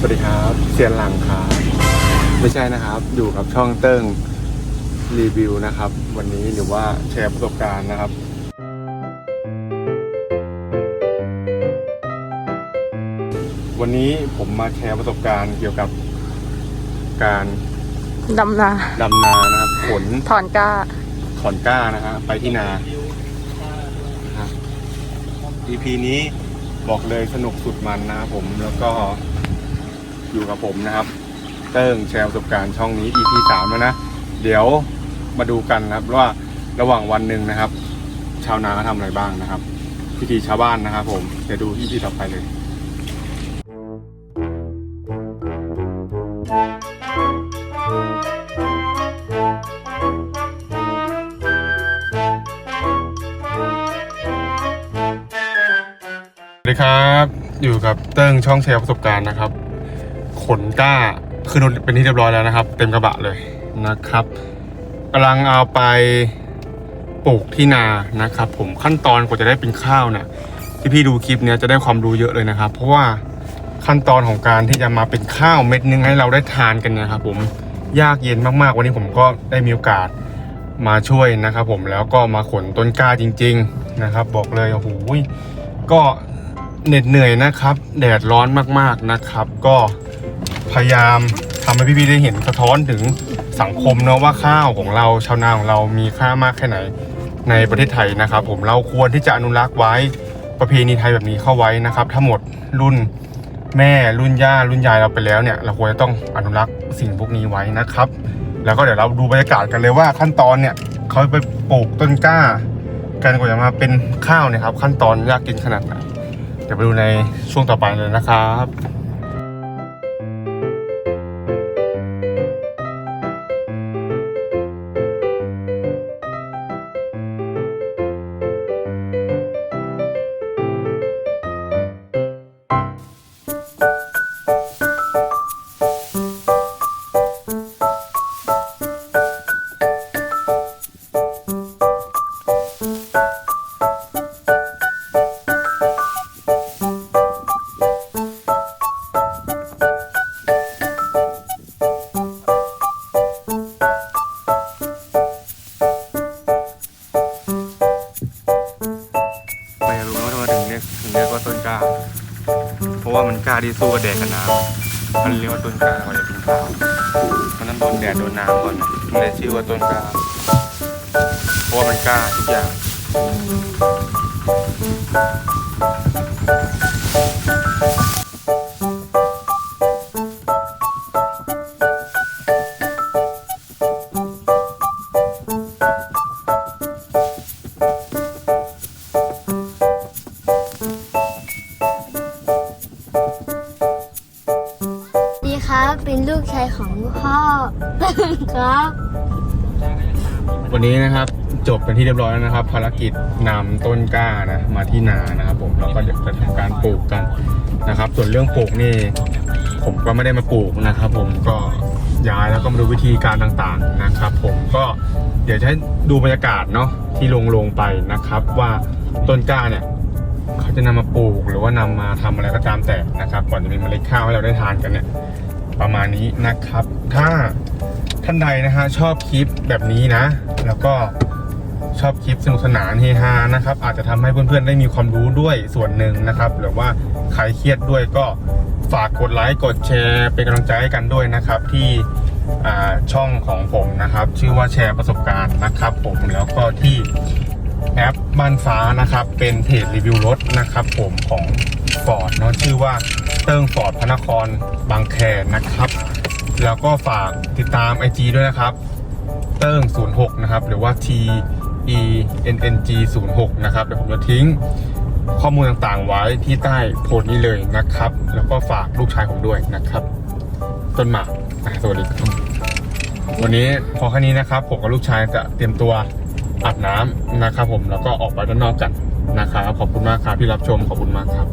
สวัสดีครับเซียนหลังครับไม่ใช่นะครับ อยู่กับช่องเติ้งรีวิวนะครับ วันนี้หรือว่าแชร์ประสบการณ์นะครับวันนี้ผมมาแชร์ประสบการณ์เกี่ยวกับการดำนาดำนานะครับขนถอนกล้า ถอนกล้านะฮะไปที่นานะฮะ EP นี้บอกเลยสนุกสุดมันนะครับผมแล้วก็ อยู่กับผมนะครับ เติ้งแชร์ประสบการณ์ช่องนี้ EP สามแล้วนะ เดี๋ยวมาดูกันนะครับว่าระหว่างวันหนึ่งนะครับ ชาวนาเขาทำอะไรบ้างนะครับ พิธีชาวบ้านนะครับผมเดี๋ยวดู EP ต่อไปเลยสวัสดีครับ อยู่กับเติ้งช่องแชร์ประสบการณ์นะครับ ขนก้าขึ้นรถเป็นที่เรียบร้อยแล้วนะครับ เต็มกระบะเลยนะครับกำลังเอาไปปลูกที่นานะครับ ผมขั้นตอนกว่าจะได้เป็นข้าวเนี่ยที่พี่ดูคลิปเนี้ยจะได้ความรู้เยอะเลยนะครับ เพราะว่าขั้นตอนของการที่จะมาเป็นข้าวเม็ดนึงให้เราได้ทานกันนี่ยครับ ผมยากเย็นมากๆ วันนี้ผมก็ได้มีโอกาสมาช่วยนะครับ ผมแล้วก็มาขนต้นกล้าจริง ๆนะครับ บอกเลยโอ้โหก็เหน็ดเหนื่อยนะครับ แดดร้อนมากๆนะครับ ก็ พยายามทำให้พี่ๆได้เห็นสะท้อนถึงสังคมเนาะว่าข้าวของเราชาวนาของเรามีค่ามากแค่ไหนในประเทศไทยนะครับ ผมเราควรที่จะอนุรักษ์ไว้ประเพณีไทยแบบนี้เข้าไว้นะครับ ถ้าหมดรุ่นแม่รุ่นย่ารุ่นยายเราไปแล้วเนี่ย เราควรจะต้องอนุรักษ์สิ่งพวกนี้ไว้นะครับ แล้วก็เดี๋ยวเราดูบรรยากาศกันเลยว่าขั้นตอนเนี่ยเขาไปปลูกต้นกล้า กันกว่าจะมาเป็นข้าวเนี่ยครับ ขั้นตอนยากกินขนาดไหนเดี๋ยวไปดูในช่วงต่อไปเลยนะครับ ล้า เพราะว่ามันกล้าที่สู้กับแดดกับน้ำมันเรียกว่าต้นกล้าก่อนจะเป็นข้าวมันต้องโดนแดดโดนน้ำก่อนมันเลยชื่อว่าต้นกล้า เพราะว่ามันกล้าทุกอย่าง ยของพ่อครับ วันนี้นะครับจบเป็นที่เรียบร้อยแล้วนะครับ ภารกิจนำต้นกล้านะมาที่นานะครับ ผมแล้วก็เดี๋ยวจะทำการปลูกกันนะครับ ส่วนเรื่องปลูกนี่ ผมก็ไม่ได้มาปลูกนะครับ ผมก็ย้ายแล้วก็มาดูวิธีการต่างๆนะครับ ผมก็เดี๋ยวจะให้ดูบรรยากาศเนาะที่ลงลงไปนะครับ ว่าต้นกล้าเนี่ยเขาจะนำมาปลูกหรือว่านำมาทำอะไรก็ตามแต่นะครับ ก่อนจะมีเมล็ดข้าวให้เราได้ทานกันเนี่ย ประมาณนี้นะครับ ถ้าท่านใดนะฮะชอบคลิปแบบนี้นะ แล้วก็ชอบคลิปสนุกสนานเฮฮานะครับ อาจจะทำให้เพื่อนๆได้มีความรู้ด้วยส่วนหนึ่งนะครับ หรือว่าใครเครียดด้วยก็ฝากกดไลค์กดแชร์เป็นกำลังใจให้กันด้วยนะครับ ที่ช่องของผมนะครับ ชื่อว่าแชร์ประสบการณ์นะครับ ผมแล้วก็ที่แอปบ้านฟ้านะครับ เป็นเพจรีวิวรถนะครับ ผมของฟอร์ดเนาะชื่อว่า เติ้งฟอร์ดพระนครบางแคนะครับ แล้วก็ฝากติดตาม IG ด้วยนะครับ เติ้ง 06 นะครับ หรือว่า T E N N G 06 นะครับ เดี๋ยวผมจะทิ้งข้อมูลต่างๆไว้ที่ใต้โพสต์นี้เลยนะครับ แล้วก็ฝากลูกชายผมด้วยนะครับ ต้นหมากอะสวัสดีครับวันนี้พอแค่นี้นะครับ ผมกับลูกชายจะเตรียมตัวอาบน้ำนะครับ ผมแล้วก็ออกไปด้านนอกกันนะครับขอบคุณมากครับที่รับชมขอบคุณมากครับ